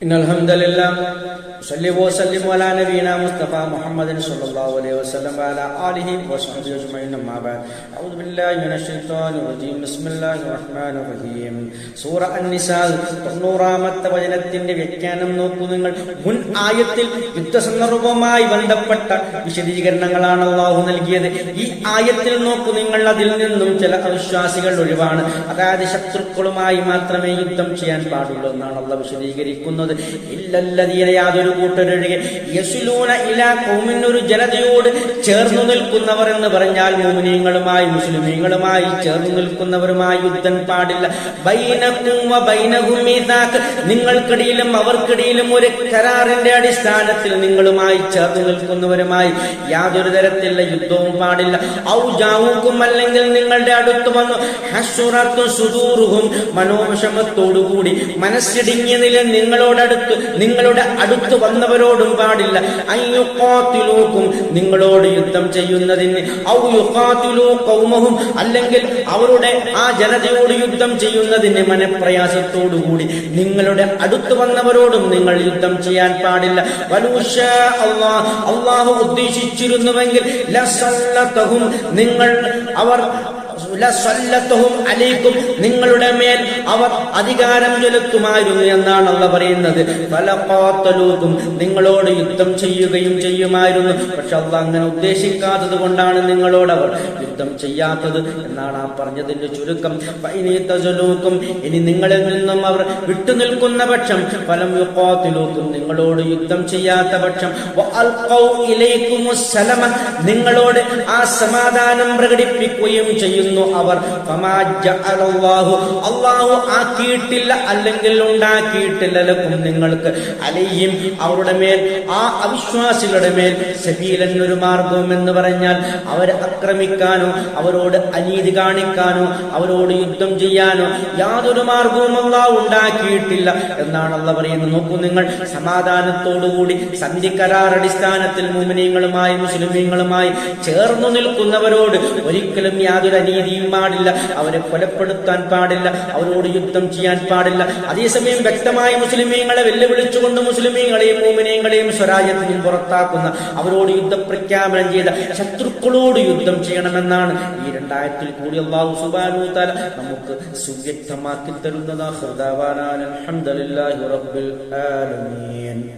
إن الحمد لله صلي وسلم على نبينا مصطفى محمد صلى الله عليه وسلم وعلى آله وصحبه أجمعين أما بعد أعوذ بالله من الشيطان الرجيم بسم الله الرحمن الرحيم സൂറ അന്നിസാൽ തൊണ്ണൂറാമത്തെ വചനത്തിന്റെ വ്യാഖ്യാനം നോക്കൂ നിങ്ങൾ മുൻ ആയത്തിൽ യുദ്ധസന്ദർഭവുമായി ബന്ധപ്പെട്ട വിശദീകരണങ്ങളാണ് അള്ളാഹു നൽകിയത് ഈ ആയത്തിൽ നോക്കൂ നിങ്ങൾ അതിൽ നിന്നും ചില അവിശ്വാസികൾ ഒഴിവാണ് അതായത് ശത്രുക്കളുമായി മാത്രമേ യുദ്ധം ചെയ്യാൻ പാടുള്ളൂ എന്നാണ് അള്ള വിശദീകരിക്കുന്നത് ഇല്ലല്ലതീന യാതൊരു കൂട്ടരൊഴികെ യസുലൂന ഇല കൗമിനൊരു ജനതയോട് ചേർന്നു നിൽക്കുന്നവർ എന്ന് പറഞ്ഞാൽ മോമിനിയങ്ങളുമായി മുസ്ലിമീങ്ങളുമായി ചേർന്നു നിൽക്കുന്നവരുമായി യുദ്ധം പാടില്ല. നിങ്ങൾക്കിടയിലും അവർക്കിടയിലും ഒരു കരാറിന്റെ അടിസ്ഥാനത്തിൽ നിങ്ങളുമായി ചേർന്നു നിൽക്കുന്നവരുമായി യാതൊരു തരത്തിലുള്ള യുദ്ധവും പാടില്ല. ഔജാവുക്കും അല്ലെങ്കിൽ നിങ്ങളുടെ അടുത്ത് വന്നു ഹസുറത്തും സുദൂറുഹും മനോവിഷമത്തോടുകൂടി മനസ്സിടിങ്ങിയ നില നിങ്ങളോടടുത്ത് നിങ്ങളുടെ അടുത്ത് വന്നവരോടും പാടില്ല. അയ്യുക്കാത്തിലൂക്കും നിങ്ങളോട് യുദ്ധം ചെയ്യുന്നതിന്. ഔ യുക്കാത്തിലൂ കൗമഹും അല്ലെങ്കിൽ അവരുടെ ആ ജനതയോട് യുദ്ധം ചെയ്യുന്നതിന് മനപ്രയാസത്തോടുകൂടി നിങ്ങളുടെ അടുത്ത് വന്നവരോടും നിങ്ങൾ യുദ്ധം ചെയ്യാൻ പാടില്ല. വലൂഷ അള്ളാഹ് അള്ളാഹു ഉദ്ദേശിച്ചിരുന്നുവെങ്കിൽ നിങ്ങൾ അവർ അലൈക്കും നിങ്ങളുടെ മേൽ അവർ അധികാരം ചെലുത്തുമായിരുന്നു എന്നാണ് അള്ള പറയുന്നത്. ഫലഖാത്തലൂക്കും നിങ്ങളോട് യുദ്ധം ചെയ്യുകയും ചെയ്യുമായിരുന്നു. പക്ഷെ അള്ള അങ്ങനെ ഉദ്ദേശിക്കാത്തത് കൊണ്ടാണ് നിങ്ങളോട് അവർ യുദ്ധം ചെയ്യാത്തത് എന്നാണ് ആ പറഞ്ഞതിന്റെ ചുരുക്കം. ഇനി നിങ്ങളിൽ നിന്നും അവർ വിട്ടുനിൽക്കുന്ന പക്ഷം ഫലം യുക്കാത്തിലൂക്കും നിങ്ങളോട് യുദ്ധം ചെയ്യാത്ത പക്ഷം. നിങ്ങളോട് ആ സമാധാനം പ്രകടിപ്പിക്കുകയും ചെയ്യുന്നു അവർ. അള്ളാഹു ആക്കിയിട്ടില്ല അല്ലെങ്കിൽ ഉണ്ടാക്കിയിട്ടില്ല നിങ്ങൾക്ക്. അലയും അവരുടെ മേൽ ആ അവിശ്വാസികളുടെ മേൽ സബീലൻ ഒരു മാർഗം എന്ന് പറഞ്ഞാൽ അവരെ ആക്രമിക്കാനോ അവരോട് അനീതി കാണിക്കാനോ അവരോട് യുദ്ധം ചെയ്യാനോ യാതൊരു മാർഗവും അള്ളാഹു ഉണ്ടാക്കിയിട്ടില്ല എന്നാണ് അള്ള പറയുന്നത്. നോക്കൂ നിങ്ങൾ സമാധാനത്തോടുകൂടി സന്ധി കരാറടിസ്ഥാനത്തിൽ മുമിനീങ്ങളുമായി മുസ്ലിമീങ്ങളുമായി ചേർന്നു നിൽക്കുന്നവരോട് ഒരിക്കലും യാതൊരു അനീതിയും പാടില്ല. അവരെ കൊലപ്പെടുത്താൻ പാടില്ല. അവരോട് യുദ്ധം ചെയ്യാൻ പാടില്ല. അതേസമയം വ്യക്തമായി മുസ്ലിമീങ്ങളെ വെല്ലുവിളിച്ചുകൊണ്ട് മുസ്ലിമീങ്ങളെയും മൂമിനീങ്ങളെയും സ്വരാജ്യത്തിൽ പുറത്താക്കുന്ന അവരോട് യുദ്ധപ്രഖ്യാപനം ചെയ്ത ശത്രുക്കളോട് യുദ്ധം ചെയ്യണമെന്നാണ് ഈ രണ്ടായിരത്തിൽ കൂടി അള്ളാഹു സുബാനു തല നമുക്ക് സുവ്യക്തമാക്കി തരുന്നതാ. ഹൃദാവാനാൻ അൽഹംദുലില്ലാഹി റബ്ബിൽ ആലമീൻ.